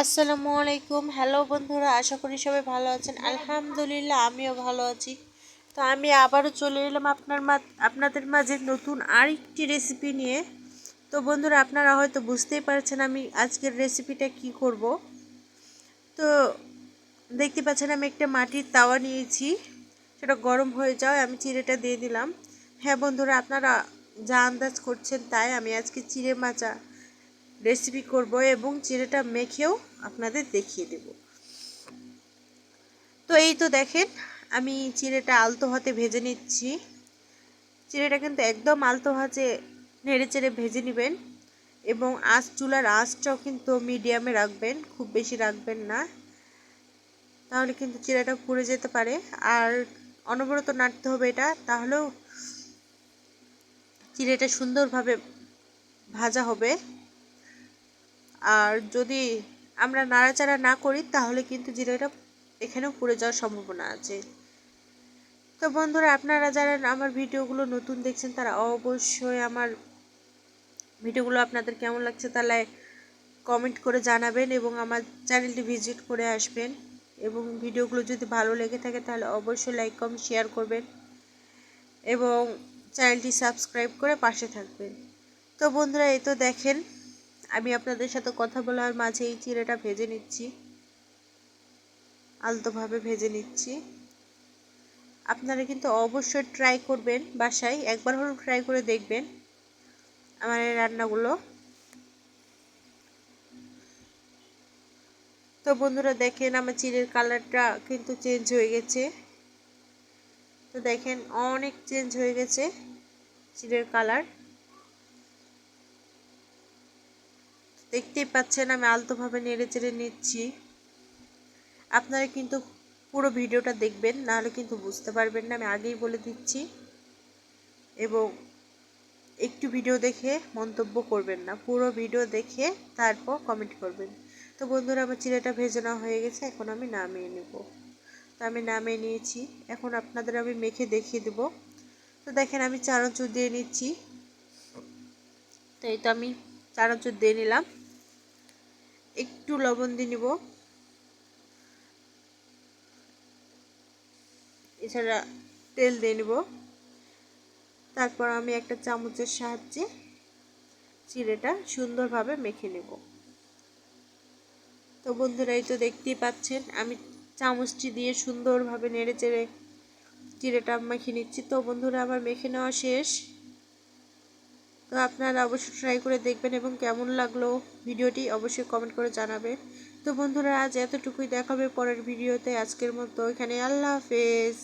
আসসালামু আলাইকুম। হ্যালো বন্ধুরা, আশা করি সবাই ভালো আছেন। আলহামদুলিল্লাহ, আমিও ভালো আছি। তো আমি আবারও চলে এলাম আপনার মা, আপনাদের মাঝে নতুন আরেকটি রেসিপি নিয়ে। তো বন্ধুরা, আপনারা হয়তো বুঝতেই পারছেন আমি আজকের রেসিপিটা কি করব। তো দেখতে পাচ্ছেন আমি একটা মাটির তাওয়া নিয়েছি। সেটা গরম হয়ে যাওয়ায় আমি চিড়েটা দিয়ে দিলাম। হ্যাঁ বন্ধুরা, আপনারা যা আন্দাজ করছেন তাই আমি আজকে চিড়ে মাচা রেসিপি করব এবং চিড়েটা মেখেও আপনাদের দেখিয়ে দেব। তো এই তো দেখেন, আমি চিড়েটা আলতো হাতে ভেজে নিচ্ছি। চিড়েটা কিন্তু একদম আলতো হাতে নেড়ে চেড়ে ভেজে নেবেন এবং আঁচ, চুলার আঁচটাও কিন্তু মিডিয়ামে রাখবেন, খুব বেশি রাখবেন না। তাহলে কিন্তু চিড়াটা পুড়ে যেতে পারে। আর অনবরত নাড়তে হবে এটা, তাহলেও চিড়েটা সুন্দরভাবে ভাজা হবে। আর যদি আমরা নাড়াচাড়া না করি, তাহলে কিন্তু জিরাটা এখানেও পুড়ে যাওয়ার সম্ভাবনা আছে। তো বন্ধুরা, আপনারা যারা আমার ভিডিওগুলো নতুন দেখছেন, তারা অবশ্যই আমার ভিডিওগুলো আপনাদের কেমন লাগছে তাহলে কমেন্ট করে জানাবেন এবং আমার চ্যানেলটি ভিজিট করে আসবেন। এবং ভিডিওগুলো যদি ভালো লেগে থাকে, তাহলে অবশ্যই লাইক, কমেন্ট, শেয়ার করবেন এবং চ্যানেলটি সাবস্ক্রাইব করে পাশে থাকবেন। তো বন্ধুরা, এই তো দেখেন আমি আপনাদের সাথে কথা বলার মাঝে এই চিড়েটা ভেজে নিচ্ছি। আলতোভাবে ভেজে নিচ্ছি। আপনারা কিন্তু অবশ্যই ট্রাই করবেন বাসায়, একবার হলেও ট্রাই করে দেখবেন আমার এই রান্নাগুলো। তো বন্ধুরা, দেখেন আমার চিড়ের কালারটা কিন্তু চেঞ্জ হয়ে গেছে। তো দেখেন, অনেক চেঞ্জ হয়ে গেছে চিড়ের কালার দেখতেই পাচ্ছেন, আমি আলতোভাবে নেড়ে চেড়ে নিচ্ছি। আপনারা কিন্তু পুরো ভিডিওটা দেখবেন, নাহলে কিন্তু বুঝতে পারবেন না, আমি আগেই বলে দিচ্ছি। এবং একটু ভিডিও দেখে মন্তব্য করবেন না, পুরো ভিডিও দেখে তারপর কমেন্ট করবেন। তো বন্ধুরা, আমার চিড়েটা ভেজে নেওয়া হয়ে গেছে, এখন আমি নামিয়ে নেব। তো আমি নামিয়ে নিয়েছি, এখন আপনাদের আমি মেখে দেখিয়ে দেব। তো দেখেন, আমি চানাচুর দিয়ে নিচ্ছি। তো এই তো আমি চানাচুর দিয়ে নিলাম। একটু লবণ দিয়ে নিব। এছাড়া তেল দিয়ে নিব। তারপর আমি একটা চামচের সাহায্যে চিড়েটা সুন্দরভাবে মেখে নেব। তো বন্ধুরা, এই তো দেখতেই পাচ্ছেন, আমি চামচটি দিয়ে সুন্দরভাবে নেড়ে চেড়ে চিড়েটা মেখে নিচ্ছি। তো বন্ধুরা, আমার মেখে নেওয়া শেষ। তো আপনারা অবশ্যই ট্রাই করে দেখবেন এবং কেমন লাগল ভিডিওটি অবশ্যই কমেন্ট করে জানাবেন। তো বন্ধুরা, আজ এতটুকুই দেখাবে পরের ভিডিওতে। আজকের মতো এখানে আল্লাহ হাফেজ।